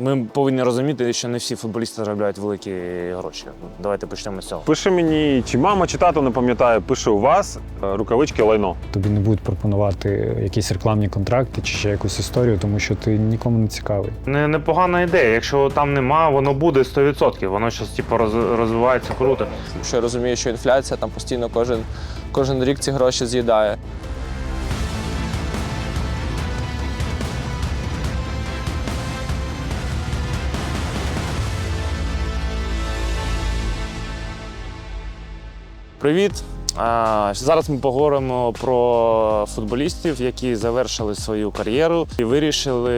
Ми повинні розуміти, що не всі футболісти заробляють великі гроші. Давайте почнемо з цього. Пише мені, чи мама, чи тато не пам'ятаю, пише у вас е, рукавички лайно. Тобі не будуть пропонувати якісь рекламні контракти чи ще якусь історію, тому що ти нікому не цікавий. Не, непогана ідея. Якщо там нема, воно буде 100%. Воно зараз типу, роз, розвивається круто. Що я розумію, що інфляція там постійно кожен, кожен рік ці гроші з'їдає. Привіт! Зараз ми поговоримо про футболістів, які завершили свою кар'єру і вирішили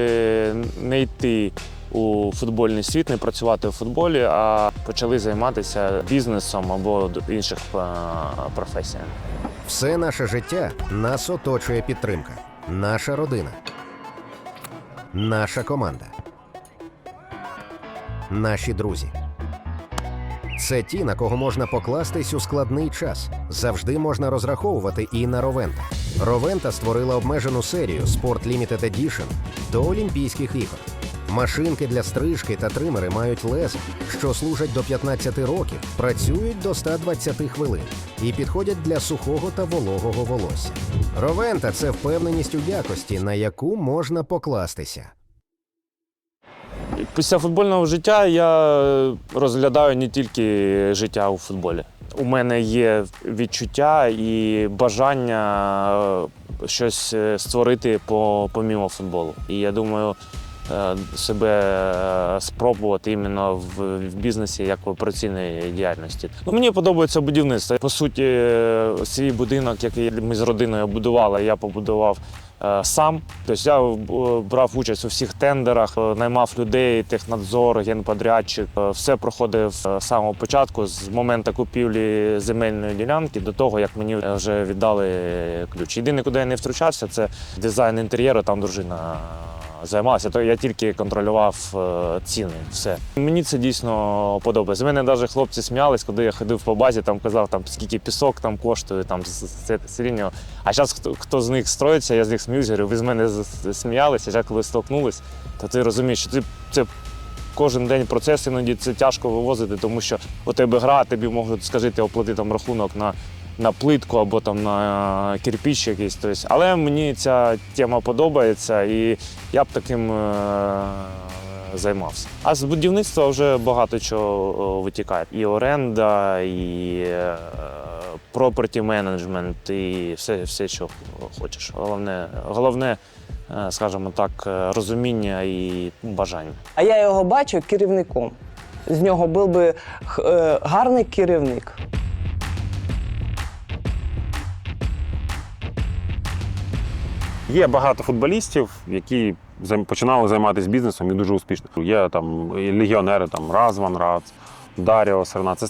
не йти у футбольний світ, не працювати у футболі, а почали займатися бізнесом або інших професіями. Все наше життя нас оточує підтримка. Наша родина. Наша команда. Наші друзі. Це ті, на кого можна покластись у складний час. Завжди можна розраховувати і на Ровента. Ровента створила обмежену серію Sport Limited Edition до Олімпійських ігор. Машинки для стрижки та тримери мають лез, що служать до 15 років, працюють до 120 хвилин і підходять для сухого та вологого волосся. Ровента це впевненість у якості, на яку можна покластися. Після футбольного життя я розглядаю не тільки життя у футболі. У мене є відчуття і бажання е, щось е, створити помімо футболу. І я думаю, е, себе спробувати іменно в, в бізнесі як в операційній діяльності. Ну, мені подобається будівництво. По суті, свій будинок, який ми з родиною будували, я побудував сам. Тобто я е, брав участь у всіх тендерах, е, наймав людей, технадзор, генподрядчик. Е, Все проходив е, з самого початку, з моменту купівлі земельної ділянки до того, як мені вже віддали ключ. Єдине, куди я не втручався, це дизайн інтер'єру, там дружина. Займалася, то я тільки контролював е, ціни. Все мені це дійсно подобається. Мене навіть хлопці сміялись, коли я ходив по базі, там казав, там скільки пісок там коштує, там це середнього. А зараз хто, хто з них строїться, я з них сміюсь, говорю, ви з мене сміялися, а коли столкнулись, то ти розумієш, що ти це. Кожен день процес іноді це тяжко вивозити, тому що у тебе гра, тобі можуть скажити оплати там рахунок на, на плитку або там на кирпіч якийсь. Тобто. Але мені ця тема подобається і я б таким е- займався. А з будівництва вже багато чого витікає. І оренда, і property менеджмент, і все, все, що хочеш. Головне, головне, е, скажімо так, е, розуміння і бажання. А я його бачу керівником. З нього був би гарний керівник. Є багато футболістів, які починали займатися бізнесом і дуже успішно. Є там легіонери, там Разван Рац, Даріо Серна. Це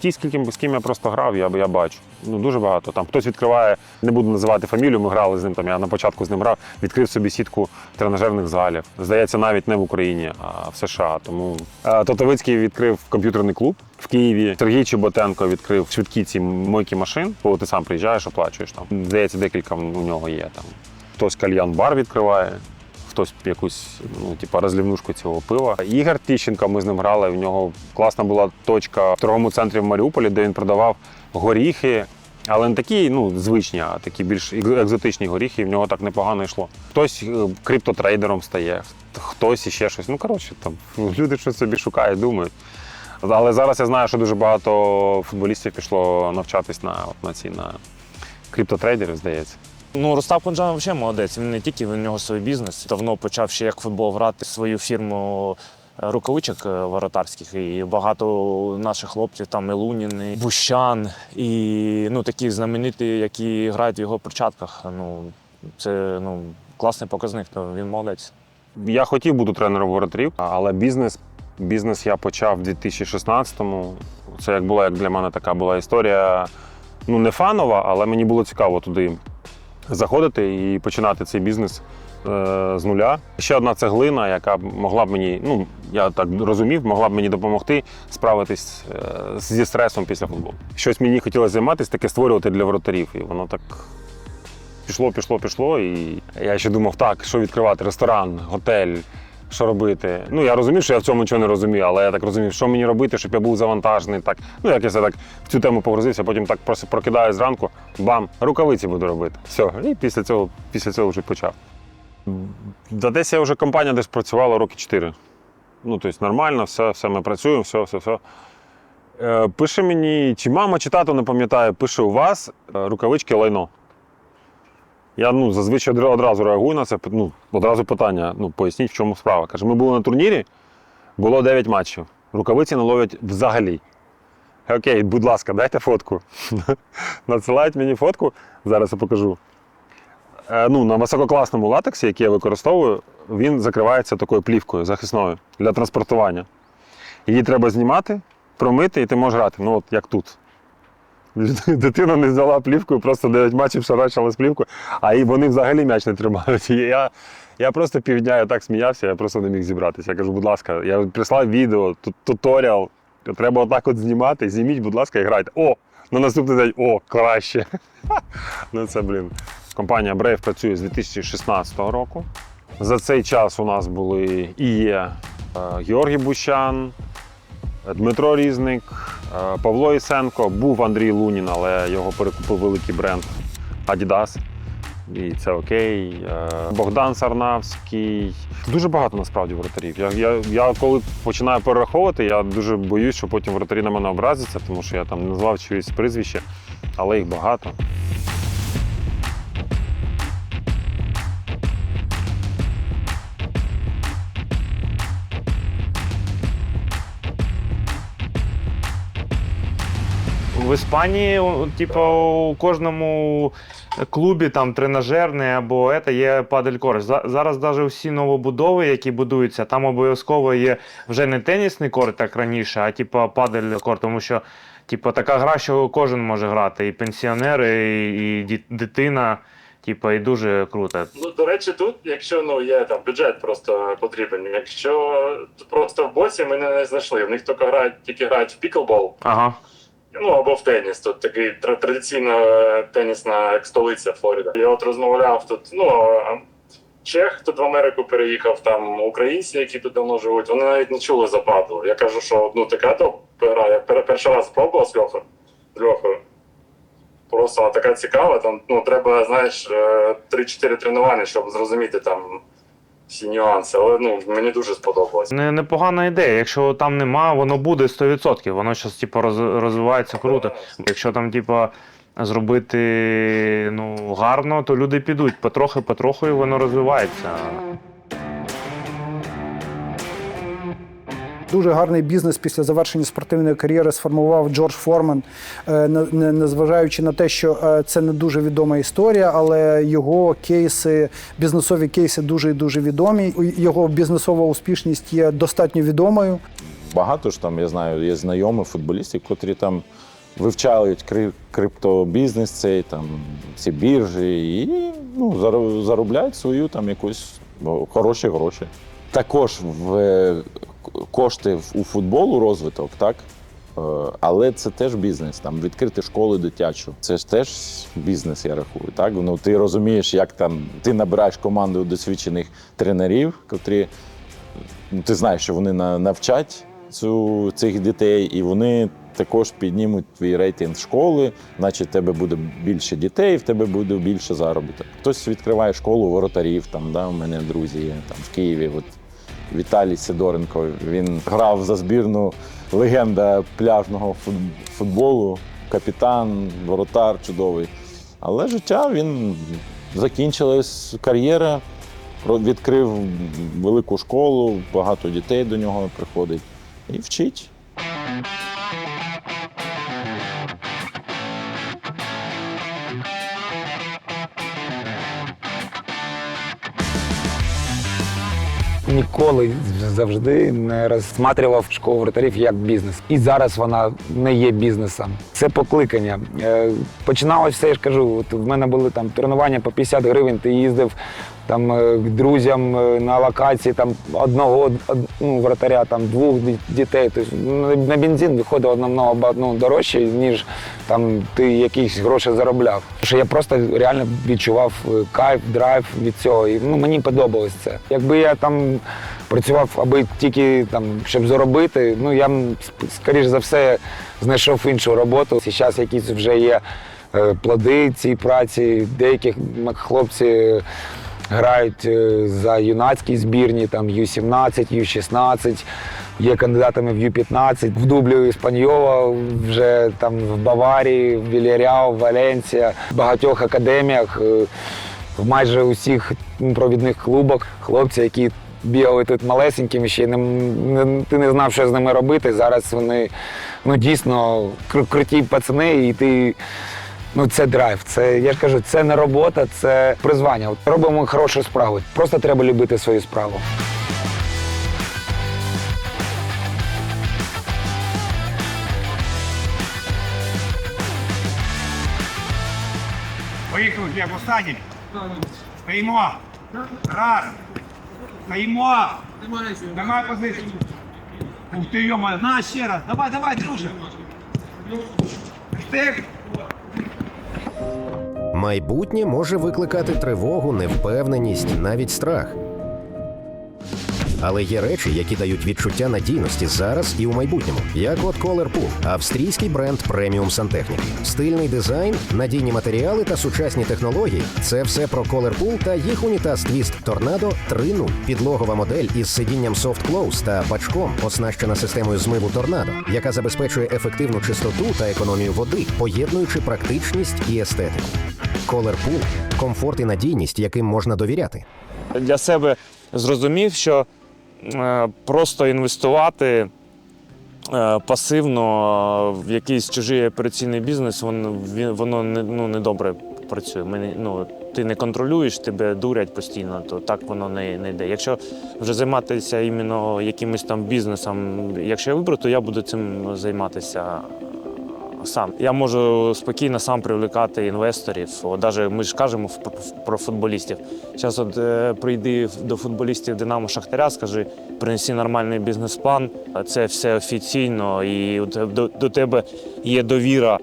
ті, ким, з ким я просто грав, я, я бачу. Ну, дуже багато. Там хтось відкриває, не буду називати фамілію, ми грали з ним. Там, я на початку з ним грав, відкрив собі сітку тренажерних залів. Здається, навіть не в Україні, а в США. Тому е, Тотовицький відкрив комп'ютерний клуб в Києві. Сергій Чеботенко відкрив швидкі ці мойки машин, коли ти сам приїжджаєш, оплачуєш там. Здається, декілька у нього є там. Хтось кальян-бар відкриває, хтось якусь ну, типу, розлівнушку цього пива. Ігор Тіщенко, ми з ним грали. В нього класна була точка в торговому центрі в Маріуполі, де він продавав горіхи. Але не такі ну, звичні, а такі більш екзотичні горіхи, і в нього так непогано йшло. Хтось е, криптотрейдером стає, хтось іще щось. Ну, коротше, там люди щось собі шукають, думають. Але зараз я знаю, що дуже багато футболістів пішло навчатись на, на ці на криптотрейдерів, здається. Ну, Ростав Пунджан взагалі молодець. Він не тільки в нього свій бізнес. Давно почав ще як футбол грати свою фірму е, рукавичок е, воротарських. І багато наших хлопців, там і Лунін, і Бущан, і ну, такі знамениті, які грають в його перчатках. Ну, це ну, класний показник, то він молодець. Я хотів бути тренером воротарів, але бізнес, бізнес я почав в 2016-му. Це як була як для мене така була історія. Ну, не фанова, але мені було цікаво туди заходити і починати цей бізнес е, з нуля. Ще одна цеглина, яка могла б мені, ну я так розумів, могла б мені допомогти справитись е, зі стресом після футболу. Щось мені хотілося займатися, таке створювати для воротарів. І воно так пішло, пішло, пішло. І я ще думав, так, що відкривати? Ресторан, готель, що робити. Ну, я розумів, що я в цьому нічого не розумію, але я так розумів, що мені робити, щоб я був завантажений. Так. Ну, як я це так в цю тему погрузився, потім так просто прокидаю зранку, бам, рукавиці буду робити. Все. І після цього, після цього вже почав. Да десь я вже компанія десь працювала роки 4. Ну, тобто нормально, все, все ми працюємо, все, все, все. Пише мені, чи мама, чи тато не пам'ятає, пише у вас е, рукавички лайно. Я ну, зазвичай одразу реагую на це. Ну, одразу питання: ну, поясніть, в чому справа. Каже, ми були на турнірі, було 9 матчів. Рукавиці не ловлять взагалі. Окей, будь ласка, дайте фотку. Надсилають мені фотку, зараз я покажу. Е, ну, на висококласному латексі, який я використовую, він закривається такою плівкою захисною для транспортування. Її треба знімати, промити, і ти можеш грати. Ну, от як тут. Дитина не взяла плівку, просто 9 матчів шарачила з плівкою, а і вони взагалі м'яч не тримають. І я, я просто півдня я так сміявся, я просто не міг зібратися. Я кажу, будь ласка, я прислав відео, туторіал. Треба отак от знімати, зніміть, будь ласка, і грайте. О! На наступний день, о, краще. ну це, блін. Компанія Brave працює з 2016 року. За цей час у нас були і є е, Георгій Бущан, Дмитро Різник, Павло Ісенко, був Андрій Лунін, але його перекупив великий бренд Adidas. І це окей. Е, Богдан Сарнавський. Дуже багато насправді воротарів. Я, я, я коли починаю перераховувати, я дуже боюсь, що потім воротарі на мене образяться, тому що я там не назвав чиїсь прізвище, але їх багато. В Іспанії, типу, у кожному клубі там тренажерний або ета є падель-корт. Зараз навіть всі новобудови, які будуються, там обов'язково є вже не тенісний корт, як раніше, а типу падель-корт, тому що типу, така гра, що кожен може грати, і пенсіонери, і, і дитина. Типу, і дуже круто. Ну, до речі, тут, якщо ну є там бюджет просто потрібен, якщо просто в боці ми не знайшли. В них тільки грають, тільки грають в піклбол, Ага. Ну або в теніс. Тут такий традиційна е, тенісна столиця Флорида. Я от розмовляв тут, ну чех тут в Америку переїхав, там українці, які тут давно живуть, вони навіть не чули за паду. Я кажу, що ну така то гра. Я пер- перший раз спробував з Льохою. Льохою. Просто така цікава. Там ну треба, знаєш, е, 3-4 тренування, щоб зрозуміти там всі нюанси. Але ну мені дуже сподобалось. Не, непогана ідея. Якщо там нема, воно буде 100%. Воно зараз типу, роз, розвивається круто. Якщо там, типу, зробити ну, гарно, то люди підуть. Потрохи, потроху і воно розвивається. Дуже гарний бізнес після завершення спортивної кар'єри сформував Джордж Форман, е, не- не- незважаючи на те, що е, це не дуже відома історія, але його кейси, бізнесові кейси дуже і дуже відомі. Його бізнесова успішність є достатньо відомою. Багато ж там, я знаю, є знайомі футболістів, котрі там вивчають кри- криптобізнес, цей там ці біржі і ну, заробляють свою там якусь ну, хороші гроші. Також в кошти у футболу розвиток, так? Е, Але це теж бізнес. Там відкрити школи дитячу. Це ж теж бізнес, я рахую. Так? Ну, ти розумієш, як там ти набираєш команду досвідчених тренерів, котрі ну, ти знаєш, що вони навчать цю, цих дітей, і вони також піднімуть твій рейтинг школи, значить, в тебе буде більше дітей, в тебе буде більше заробіток. Хтось відкриває школу воротарів, там, да, у мене друзі є там в Києві. От Віталій Сидоренко, він грав за збірну легенда пляжного футболу, капітан, воротар чудовий. Але життя він закінчилась кар'єра, відкрив велику школу, багато дітей до нього приходить і вчить. Ніколи завжди не розсматривав школу вратарів як бізнес. І зараз вона не є бізнесом. Це покликання. Починалося Починалось все, я ж кажу, от в мене були там тренування по 50 гривень, ти їздив там е, друзям е, на локації там одного ну, вратаря, там двох дітей. Тобто на- на бензин виходило намного ну, дорожче, ніж там ти якісь гроші заробляв. Що я просто реально відчував е, кайф, драйв від цього. І ну, мені подобалось це. Якби я там працював, аби тільки там, щоб заробити, ну я скоріш за все знайшов іншу роботу. Зараз якісь вже є плоди цієї праці. Деякі хлопці грають е, за юнацькі збірні, там Ю-17, Ю-16, є кандидатами в Ю-15, в дублю Іспаньола, вже там в Баварії, в Вільяріал, в Валенсія, в багатьох академіях, е, в майже усіх провідних клубах хлопці, які бігали тут малесенькими, ще не, не, ти не знав, що з ними робити. Зараз вони ну, дійсно кру- круті пацани, і ти. Ну, це драйв. Це я ж кажу, це не робота, це призвання. Робимо хорошу справу. Просто треба любити свою справу. Поїхали, Глеб, останній. Стоїмо. Раз. Стоїмо. Немає позиції. Ух ти, йома, на ще раз. Давай, давай, друже. Стик. Майбутнє може викликати тривогу, невпевненість, навіть страх. Але є речі, які дають відчуття надійності зараз і у майбутньому, як от Colorpool – австрійський бренд преміум сантехніки. Стильний дизайн, надійні матеріали та сучасні технології це все про Colorpool та їх унітаз Twist Tornado 3.0. Підлогова модель із сидінням Soft Close та бачком, оснащена системою змиву Tornado, яка забезпечує ефективну чистоту та економію води, поєднуючи практичність і естетику. Colorpool – комфорт і надійність, яким можна довіряти. Для себе зрозумів, що е, просто інвестувати е, пасивно в якийсь чужий операційний бізнес, воно, не, ну, добре працює. Ми ну, ти не контролюєш, тебе дурять постійно, то так воно не, не йде. Якщо вже займатися іменно якимось там бізнесом, якщо я виберу, то я буду цим займатися сам. Я можу спокійно сам привлекати інвесторів. Навіть ми ж кажемо про футболістів. Зараз от е, прийди до футболістів Динамо Шахтаря, скажи, принеси нормальний бізнес-план. Це все офіційно, і от до, до тебе є довіра.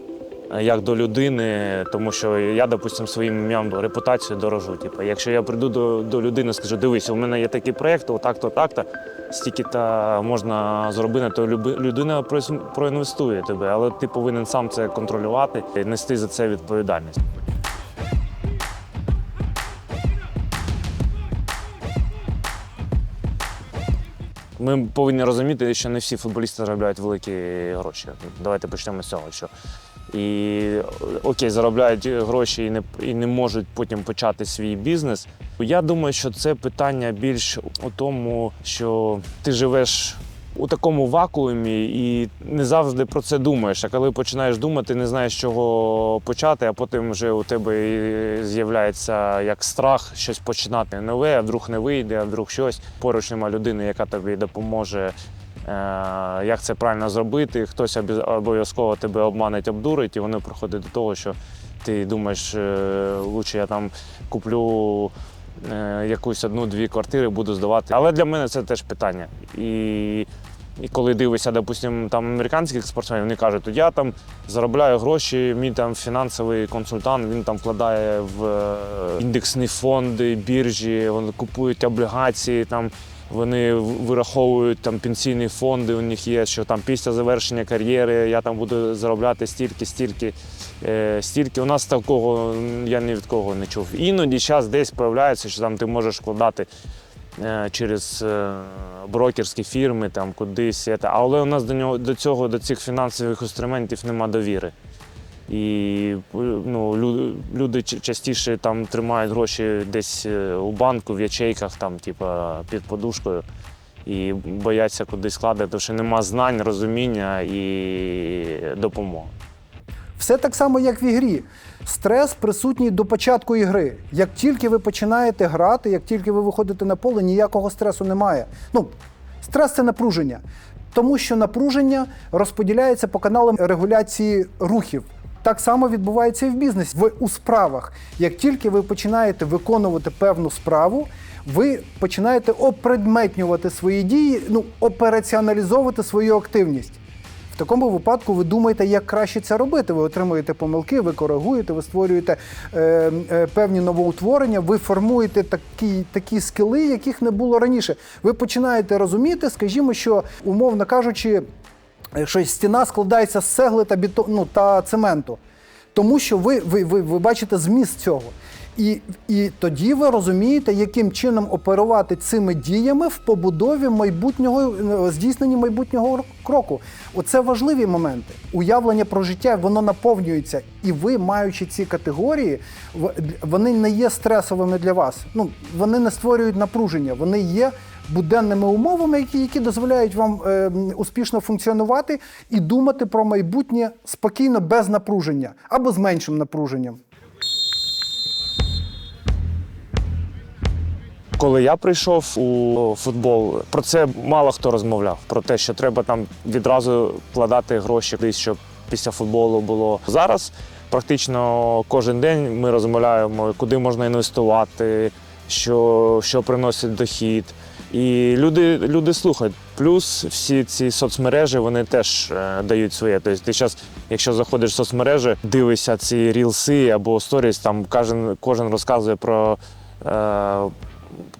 Е, Як до людини, тому що я, допустимо, своїм ім'ям репутацією дорожу. Типу, якщо я прийду до, до людини, скажу, дивись, у мене є такий проєкт, отак-то, так-то, стільки-то можна зробити, то людина проінвестує тебе, але ти повинен сам це контролювати і нести за це відповідальність. Ми повинні розуміти, що не всі футболісти заробляють великі гроші. Давайте почнемо з цього. Що і окей, заробляють гроші і не, і не можуть потім почати свій бізнес. Я думаю, що це питання більш у тому, що ти живеш у такому вакуумі і не завжди про це думаєш. А коли починаєш думати, не знаєш, чого почати, а потім вже у тебе з'являється як страх щось починати нове, а вдруг не вийде, а вдруг щось. Поруч нема людини, яка тобі допоможе. Е, Як це правильно зробити, хтось обов'язково тебе обманить, обдурить, і воно приходить до того, що ти думаєш, е, лучше я там куплю е, якусь одну-дві квартири, буду здавати. Але для мене це теж питання. І, і коли дивишся, допустимо, там американських спортсменів, вони кажуть, я там заробляю гроші, мій там фінансовий консультант, він там вкладає в індексні фонди, біржі, вони купують облігації. Там, вони вираховують там пенсійні фонди, у них є, що там після завершення кар'єри я там буду заробляти стільки, стільки, е, стільки. У нас такого я ні від кого не чув. Іноді час десь появляється, що там ти можеш вкладати е, через е, брокерські фірми, там кудись. Але у нас до нього до цього, до цих фінансових інструментів нема довіри. І ну, люди частіше там тримають гроші десь е, у банку, в ячейках, там, типа, під подушкою. І бояться кудись складати, тому що нема знань, розуміння і допомоги. Все так само, як в ігрі. Стрес присутній до початку ігри. Як тільки ви починаєте грати, як тільки ви виходите на поле, ніякого стресу немає. Ну, стрес це напруження. Тому що напруження розподіляється по каналам регуляції рухів. Так само відбувається і в бізнесі. В у справах. Як тільки ви починаєте виконувати певну справу, ви починаєте опредметнювати свої дії, ну операціоналізовувати свою активність. В такому випадку ви думаєте, як краще це робити. Ви отримуєте помилки, ви коригуєте, ви створюєте е, е, певні новоутворення, ви формуєте такі, такі скіли, яких не було раніше. Ви починаєте розуміти, скажімо, що умовно кажучи, що стіна складається з цегли та бетон, ну, та цементу. Тому що ви, ви, ви, ви бачите зміст цього. І, і тоді ви розумієте, яким чином оперувати цими діями в побудові майбутнього е, здійсненні майбутнього кроку. Оце важливі моменти. Уявлення про життя воно наповнюється, і ви, маючи ці категорії, вони не є стресовими для вас. Ну вони не створюють напруження, вони є буденними умовами, які, які дозволяють вам е, успішно функціонувати і думати про майбутнє спокійно, без напруження або з меншим напруженням. Коли я прийшов у футбол, про це мало хто розмовляв. Про те, що треба там відразу вкладати гроші десь, щоб після футболу було. Зараз практично кожен день ми розмовляємо, куди можна інвестувати, що, що приносить дохід. І люди, люди слухають. Плюс всі ці соцмережі вони теж е, дають своє. Тобто ти зараз, якщо заходиш в соцмережі, дивишся ці рілси або сторіс, там кожен, кожен розказує про. Е,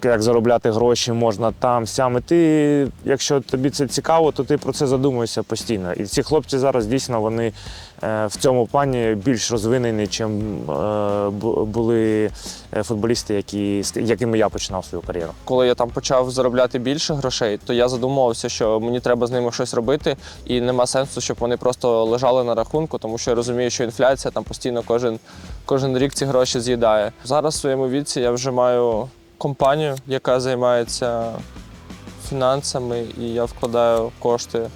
як заробляти гроші можна там, сям. І ти, якщо тобі це цікаво, то ти про це задумуєшся постійно. І ці хлопці зараз дійсно вони е, в цьому плані більш розвинені, ніж були е, футболісти, які, з якими я починав свою кар'єру. Коли я там почав заробляти більше грошей, то я задумувався, що мені треба з ними щось робити, і нема сенсу, щоб вони просто лежали на рахунку, тому що я розумію, що інфляція там постійно кожен, кожен рік ці гроші з'їдає. Зараз в своєму віці я вже маю компанію, яка займається фінансами, і я вкладаю кошти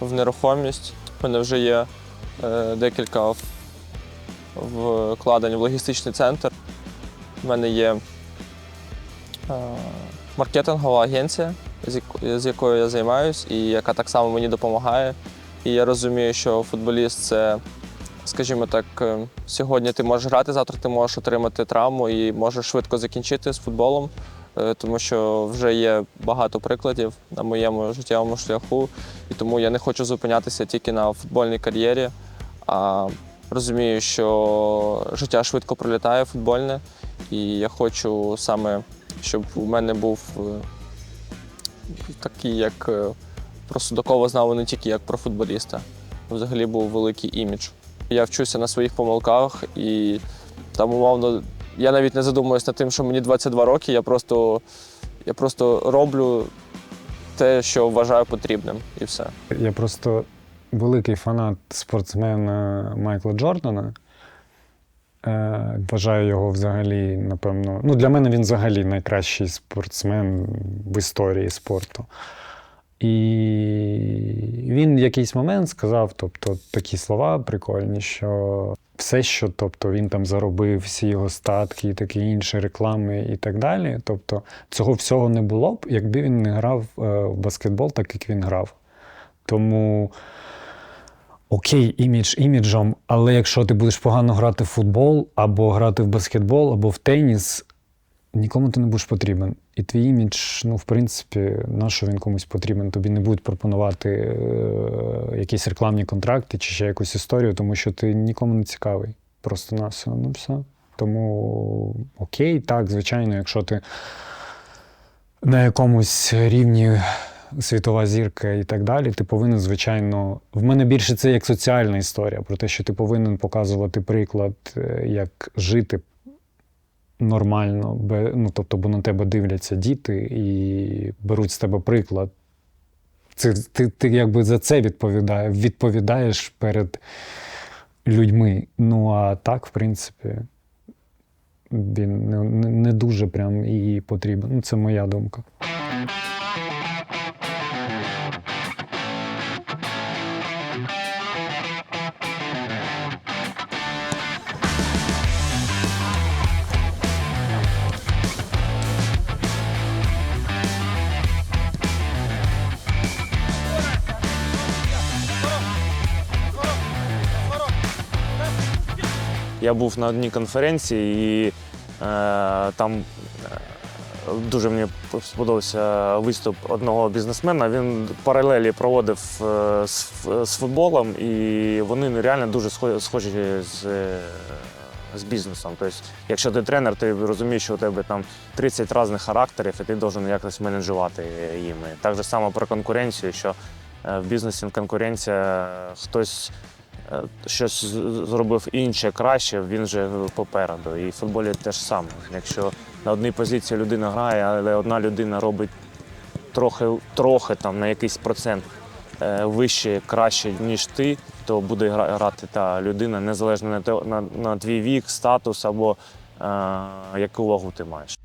в нерухомість. У мене вже є е, декілька вкладень в логістичний центр. У мене є е, маркетингова агенція, з яко- з якою я займаюсь, і яка так само мені допомагає. І я розумію, що футболіст це, скажімо так, е, сьогодні ти можеш грати, завтра ти можеш отримати травму і можеш швидко закінчити з футболом, е, тому що вже є багато прикладів на моєму життєвому шляху, і тому я не хочу зупинятися тільки на футбольній кар'єрі, а розумію, що життя швидко пролітає футбольне, і я хочу саме, щоб у мене був е, такий, як про Судакова знав не тільки як про футболіста. Взагалі був великий імідж. Я вчуся на своїх помилках і там, умовно, я навіть не задумуюсь над тим, що мені 22 роки, я просто, я просто роблю те, що вважаю потрібним, і все. Я просто великий фанат спортсмена Майкла Джордана. Е, Вважаю його взагалі, напевно. Ну, для мене він взагалі найкращий спортсмен в історії спорту. І він в якийсь момент сказав, тобто, такі слова прикольні, що все, що тобто, він там заробив, всі його статки і таке інше, реклами і так далі. Тобто, цього всього не було б, якби він не грав е, в баскетбол, так як він грав. Тому окей, імідж іміджом, але якщо ти будеш погано грати в футбол, або грати в баскетбол, або в теніс, нікому ти не будеш потрібен. І твій імідж, ну, в принципі, на що він комусь потрібен? Тобі не будуть пропонувати е, якісь рекламні контракти чи ще якусь історію, тому що ти нікому не цікавий. Просто на все. Ну все. Тому окей, так, звичайно, якщо ти на якомусь рівні світова зірка і так далі, ти повинен, звичайно, в мене більше це як соціальна історія, про те, що ти повинен показувати приклад, е, як жити нормально, ну, тобто, бо на тебе дивляться діти і беруть з тебе приклад. Це, ти, ти якби за це відповідає, відповідаєш перед людьми. Ну а так, в принципі, він не, не дуже прям і потрібен. Ну, це моя думка. Я був на одній конференції і е, там е, дуже мені сподобався виступ одного бізнесмена. Він паралелі проводив е, з, з футболом, і вони реально дуже схожі з, е, з бізнесом. Тобто, якщо ти тренер, ти розумієш, що у тебе там 30 різних характерів, і ти повинен якось менеджувати їми. Так же само про конкуренцію, що в бізнесі конкуренція хтось. Е, Щось зробив інше краще, він же попереду. І в футболі те ж саме. Якщо на одній позиції людина грає, але одна людина робить трохи, трохи там на якийсь процент е, вище, краще, ніж ти, то буде гра- грати та людина незалежно на, на, на твій вік, статус або е, яку вагу ти маєш.